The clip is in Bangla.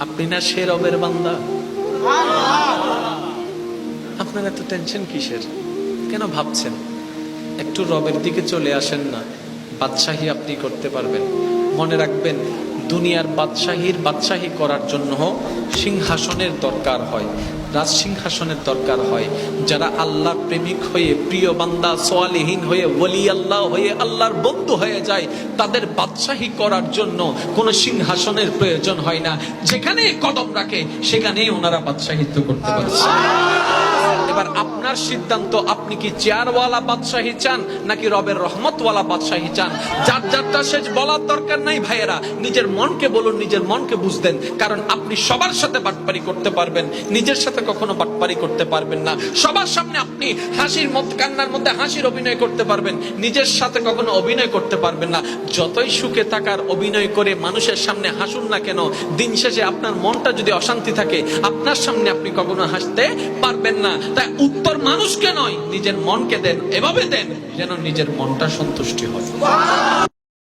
আপনি না সে রবের বান্দা? আপনার এত টেনশন কিসের? কেন ভাবছেন? একটু রবের দিকে চলে আসেন না। বাদশাহী আপনি করতে পারবেন। মনে রাখবেন দুনিয়ার বাদশাহীর বাদশাহী করার জন্য সিংহাসনের দরকার হয় রাজ সিংহাসনের দরকার হয়। যারা আল্লাহ প্রেমিক হয়ে, প্রিয় বান্দা, সোয়ালিহীন হয়ে, ওলি আল্লাহ হয়ে, আল্লাহর বন্ধু হয়ে যায়, তাদের বাদশাহী করার জন্য কোনো সিংহাসনের প্রয়োজন হয় না। যেখানে কদম রাখে, সেখানেই ওনারা বাদশাহিত্য করতে পারছে। এবার আপনার সিদ্ধান্ত, আপনি কি চেয়ারওয়ালা বাদশাহী চান নাকি রবের রহমতওয়ালা বাদশাহী চান? যার যারটা শেষ বলার দরকার নাই ভাইয়েরা, নিজের মনকে বলুন, নিজের মনকে বুঝতেন কারণ আপনি সবার সাথে বাটপারি করতে পারবেন, নিজের সাথে কখনো বাটপারি করতে পারবেন না। সবার সামনে আপনি হাসির মধ্যে কান্নার মধ্যে হাসির অভিনয় করতে পারবেন, নিজের সাথে কখনো অভিনয় করতে পারবেন না। যতই সুখে থাকার অভিনয় করে মানুষের সামনে হাসুন না কেন, দিন শেষে আপনার মনটা যদি অশান্তি থাকে, আপনার সামনে আপনি কখনো হাসতে পারবেন না। তাই উত্তর মানুষকে নয় নিজের মনকে দেন এভাবে দেন যেন নিজের মনটা সন্তুষ্টি হয়।